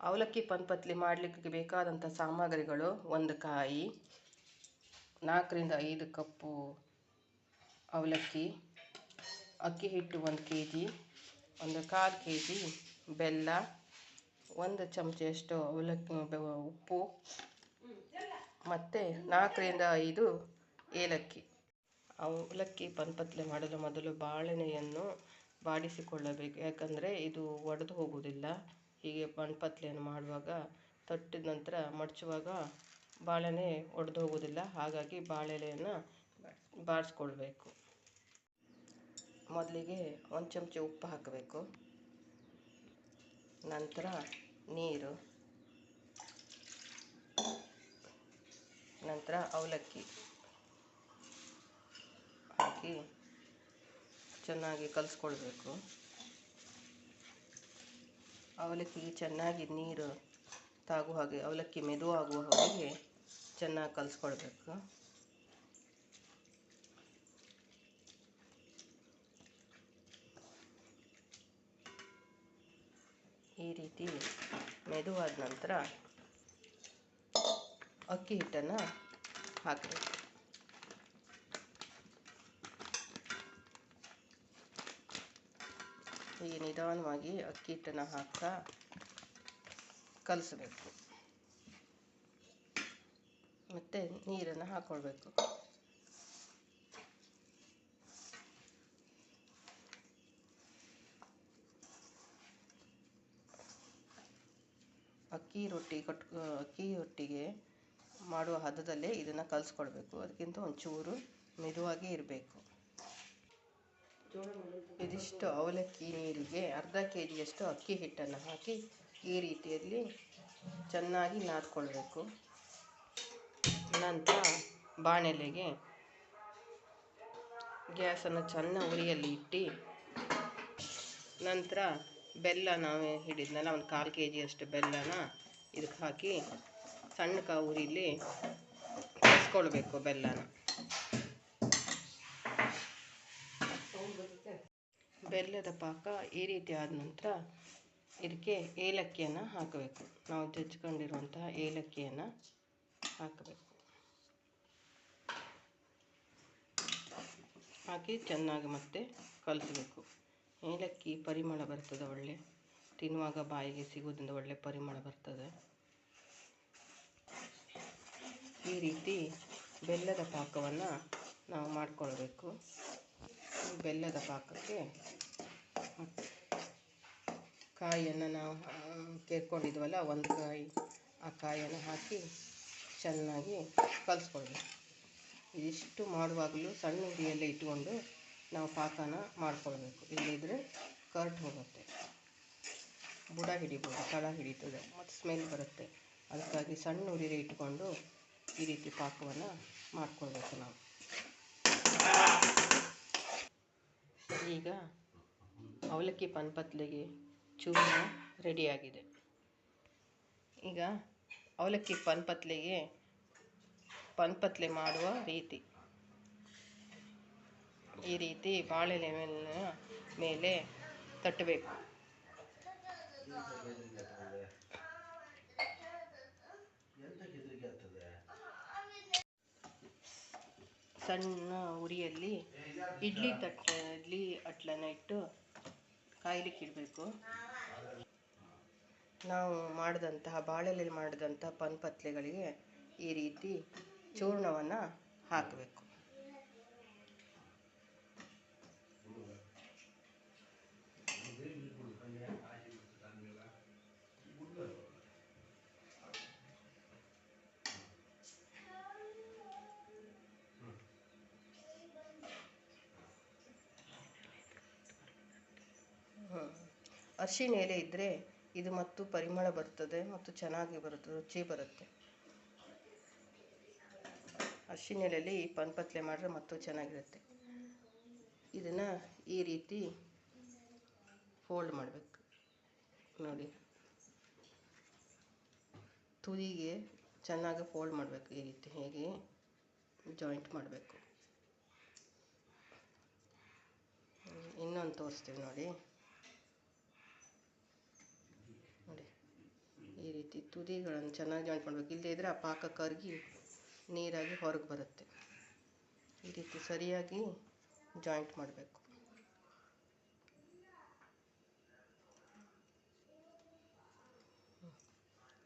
ಅವಲಕ್ಕಿ ಪನ್ಪತ್ಲಿ ಮಾಡಲಿಕ್ಕೆ ಬೇಕಾದಂಥ ಸಾಮಗ್ರಿಗಳು ಒಂದು ಕಾಯಿ, ನಾಲ್ಕರಿಂದ ಐದು ಕಪ್ಪು ಅವಲಕ್ಕಿ, ಅಕ್ಕಿ ಹಿಟ್ಟು ಒಂದು ಕೆ ಜಿ ಒಂದು ಕಾಲು ಕೆ ಜಿ ಬೆಲ್ಲ, ಒಂದು ಚಮಚಷ್ಟು ಅವಲಕ್ಕಿ ಉಪ್ಪು ಮತ್ತು ನಾಲ್ಕರಿಂದ ಐದು ಏಲಕ್ಕಿ. ಅವಲಕ್ಕಿ ಪನ್ಪತ್ಲೆ ಮಾಡಲು ಮೊದಲು ಬಾಳೆಣ್ಣೆಯನ್ನು ಬಾಡಿಸಿಕೊಳ್ಳಬೇಕು. ಯಾಕಂದರೆ ಇದು ಒಡೆದು ಹೋಗುವುದಿಲ್ಲ. ಹೀಗೆ ಪಣ್ಪತ್ಲೆಯನ್ನು ಮಾಡುವಾಗ, ತಟ್ಟಿದ ನಂತರ ಮಡಚುವಾಗ ಬಾಳೆಲೆ ಒಡೆದು ಹೋಗೋದಿಲ್ಲ ಹಾಗಾಗಿ ಬಾಳೆಲೆಯನ್ನು ಬಾಡಿಸ್ಕೊಳ್ಬೇಕು ಮೊದಲಿಗೆ ಒಂದು ಚಮಚ ಉಪ್ಪು ಹಾಕಬೇಕು. ನಂತರ ನೀರು. ನಂತರ ಅವಲಕ್ಕಿ. ಹಾಕಿ ಚೆನ್ನಾಗಿ ಕಲಿಸ್ಕೊಳ್ಬೇಕು. ಅವಲಕ್ಕಿಗೆ ಚೆನ್ನಾಗಿ ನೀರು ತಾಗುವ ಹಾಗೆ, ಅವಲಕ್ಕಿ ಮೆದುವಾಗುವ ಹಾಗೆ ಚೆನ್ನಾಗಿ ಕಲಿಸ್ಕೊಳ್ಬೇಕು ಈ ರೀತಿ ಮೆದುವಾದ ನಂತರ ಅಕ್ಕಿ ಹಿಟ್ಟನ್ನು ಹಾಕಬೇಕು. ಹೀಗೆ ನಿಧಾನವಾಗಿ ಅಕ್ಕಿ ಹಿಟ್ಟನ್ನು ಹಾಕ್ತಾ ಕಲಸಬೇಕು. ಮತ್ತು ನೀರನ್ನು ಹಾಕ್ಕೊಳ್ಬೇಕು ಅಕ್ಕಿ ರೊಟ್ಟಿ ಕಟ್ ಅಕ್ಕಿ ರೊಟ್ಟಿಗೆ ಮಾಡುವ ಹದದಲ್ಲೇ ಇದನ್ನು ಕಲಿಸ್ಕೊಳ್ಬೇಕು. ಅದಕ್ಕಿಂತ ಒಂಚೂರು ಮೆದುವಾಗಿ ಇರಬೇಕು. ಇದಿಷ್ಟು ಅವಲಕ್ಕಿ ನೀರಿಗೆ ಅರ್ಧ ಕೆ ಜಿಯಷ್ಟು ಅಕ್ಕಿ ಹಿಟ್ಟನ್ನು ಹಾಕಿ ಈ ರೀತಿಯಲ್ಲಿ ಚೆನ್ನಾಗಿ ನಾದ್ಕೊಳ್ಬೇಕು. ನಂತರ ಬಾಣಲೆಗೆ ಗ್ಯಾಸನ್ನು ಚೆನ್ನ ಉರಿಯಲ್ಲಿ ಇಟ್ಟು ನಂತರ ಬೆಲ್ಲ ನಾವು ಹಿಡಿದ್ನಲ್ಲ, ಒಂದು ಕಾಲು ಕೆ ಜಿಯಷ್ಟು ಬೆಲ್ಲನ ಇದಕ್ಕೆ ಹಾಕಿ ಸಣ್ಣ ಕ ಉರಿಲಿ ಬೆಲ್ಲನ. ಬೆಲ್ಲದ ಪಾಕ ಈ ರೀತಿ ಆದ ನಂತರ ಇದಕ್ಕೆ ಏಲಕ್ಕಿಯನ್ನು ಹಾಕಬೇಕು. ನಾವು ಜಜ್ಕೊಂಡಿರುವಂತಹ ಏಲಕ್ಕಿಯನ್ನು ಹಾಕಬೇಕು. ಹಾಕಿ ಚೆನ್ನಾಗಿ ಮತ್ತೆ ಕಲಿಸ್ಬೇಕು. ಏಲಕ್ಕಿ ಪರಿಮಳ ಬರ್ತದೆ ಒಳ್ಳೆ. ತಿನ್ನುವಾಗ ಬಾಯಿಗೆ ಸಿಗೋದ್ರಿಂದ ಒಳ್ಳೆ ಪರಿಮಳ ಬರ್ತದೆ. ಈ ರೀತಿ ಬೆಲ್ಲದ ಪಾಕವನ್ನು ನಾವು ಮಾಡಿಕೊಳ್ಬೇಕು. ಬೆಲ್ಲದ ಪಾಕಕ್ಕೆ ಕಾಯಿಯನ್ನು ನಾವು ಕೇರ್ಕೊಂಡಿದ್ವಲ್ಲ ಒಂದು ಕಾಯಿ, ಆ ಕಾಯಿಯನ್ನು ಹಾಕಿ ಚೆನ್ನಾಗಿ ಕಲಿಸ್ಕೊಳ್ಬೇಕು. ಇದಿಷ್ಟು ಮಾಡುವಾಗಲೂ ಸಣ್ಣ ಉರಿಯಲ್ಲೇ ಇಟ್ಕೊಂಡು ನಾವು ಪಾಕನ ಮಾಡ್ಕೊಳ್ಬೇಕು. ಇಲ್ಲದಿದ್ದರೆ ಕರ್ಟ್ ಹೋಗುತ್ತೆ. ಬುಡ ಹಿಡಿಬೋದು, ತಳ ಹಿಡಿತದೆ, ಮತ್ತು ಸ್ಮೆಲ್ ಬರುತ್ತೆ. ಅದಕ್ಕಾಗಿ ಸಣ್ಣ ಹುರಿಯಲ್ಲಿ ಇಟ್ಕೊಂಡು ಈ ರೀತಿ ಪಾಕವನ್ನು ಮಾಡ್ಕೊಳ್ಬೇಕು ನಾವು. ಈಗ ಅವಲಕ್ಕಿ ಪನ್ಪತ್ಲೆಗೆ ಚೂರ್ಣ ರೆಡಿಯಾಗಿದೆ. ಈಗ ಅವಲಕ್ಕಿ ಪನ್ಪತ್ಲೆಗೆ ಪನ್ಪತ್ಲೆ ಮಾಡುವ ರೀತಿ. ಈ ರೀತಿ ಬಾಳೆಲೆ ಮೇಲೆ ತಟ್ಟಬೇಕು. ಸಣ್ಣ ಉರಿಯಲ್ಲಿ ಇಡ್ಲಿ ತಟ್ಟಲ್ಲಿ ಅಟ್ಲನ್ನ ಇಟ್ಟು ಕಾಯ್ಲಿಕ್ಕೆ ಇಡಬೇಕು. ನಾವು ಮಾಡಿದಂತಹ ಬಾಳೆಲೆಯಲ್ಲಿ ಮಾಡಿದಂತಹ ಪನ್ಪತ್ಲೆಗಳಿಗೆ ಈ ರೀತಿ ಚೂರ್ಣವನ್ನು ಹಾಕಬೇಕು. ಅರಿಶಿನ ಎಲೆ ಇದ್ದರೆ ಇದು ಮತ್ತು ಪರಿಮಳ ಬರ್ತದೆ ಮತ್ತು ಚೆನ್ನಾಗಿ ಬರುತ್ತೆ, ರುಚಿ ಬರುತ್ತೆ. ಅರ್ಶಿನ ಎಲೆಯಲ್ಲಿ ಪನ್ಪತ್ಲೆ ಮಾಡಿದ್ರೆ ಮತ್ತು ಚೆನ್ನಾಗಿರುತ್ತೆ. ಇದನ್ನು ಈ ರೀತಿ ಫೋಲ್ಡ್ ಮಾಡಬೇಕು. ನೋಡಿ. ತುದಿಗೆ ಚೆನ್ನಾಗಿ ಫೋಲ್ಡ್ ಮಾಡಬೇಕು ಈ ರೀತಿ. ಹೇಗೆ? ಜಾಯಿಂಟ್ ಮಾಡಬೇಕು. ಇನ್ನೊಂದು ತೋರಿಸ್ತೀವಿ ನೋಡಿ. ನೋಡಿ ರೀತಿ ತುದಿಗಳನ್ನು ಚೆನ್ನಾಗಿ ಜಾಯಿಂಟ್ ಮಾಡಬೇಕು ಇಲ್ಲದೇ ಇದ್ದರೆ ಆ ಪಾಕ ಕರಗಿ ನೀರಾಗಿ ಹೊರಗೆ ಬರುತ್ತೆ. ಈ ರೀತಿ ಸರಿಯಾಗಿ ಜಾಯಿಂಟ್ ಮಾಡಬೇಕು.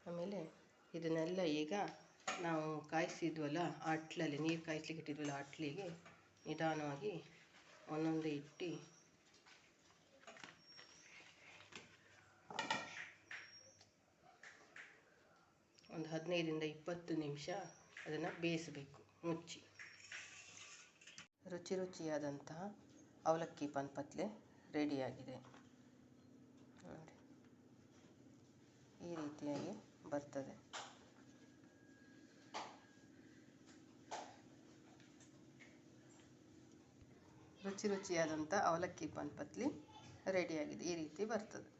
ಆಮೇಲೆ ಇದನ್ನೆಲ್ಲ ಈಗ ನಾವು ಕಾಯಿಸಿದ್ವಲ್ಲ ಅಟ್ಲಲ್ಲಿ ನೀರು ಕಾಯಿಸ್ಲಿಕ್ಕೆ ಇಟ್ಟಿದ್ವಲ್ಲ ಅಟ್ಲಿಗೆ ನಿಧಾನವಾಗಿ ಒಂದೊಂದೇ ಇಟ್ಟು ಹದಿನೈದರಿಂದ ಇಪ್ಪತ್ತು ನಿಮಿಷ ಅದನ್ನು ಬೇಯಿಸಬೇಕು, ಮುಚ್ಚಿ. ರುಚಿ ರುಚಿಯಾದಂತಹ ಅವಲಕ್ಕಿ ಪನ್ಪತ್ಲೆ ರೆಡಿಯಾಗಿದೆ ನೋಡಿ. ಈ ರೀತಿಯಾಗಿ ಬರ್ತದೆ. ರುಚಿ ರುಚಿಯಾದಂಥ ಅವಲಕ್ಕಿ ಪನ್ಪತ್ಲಿ ರೆಡಿಯಾಗಿದೆ ಈ ರೀತಿ ಬರ್ತದೆ.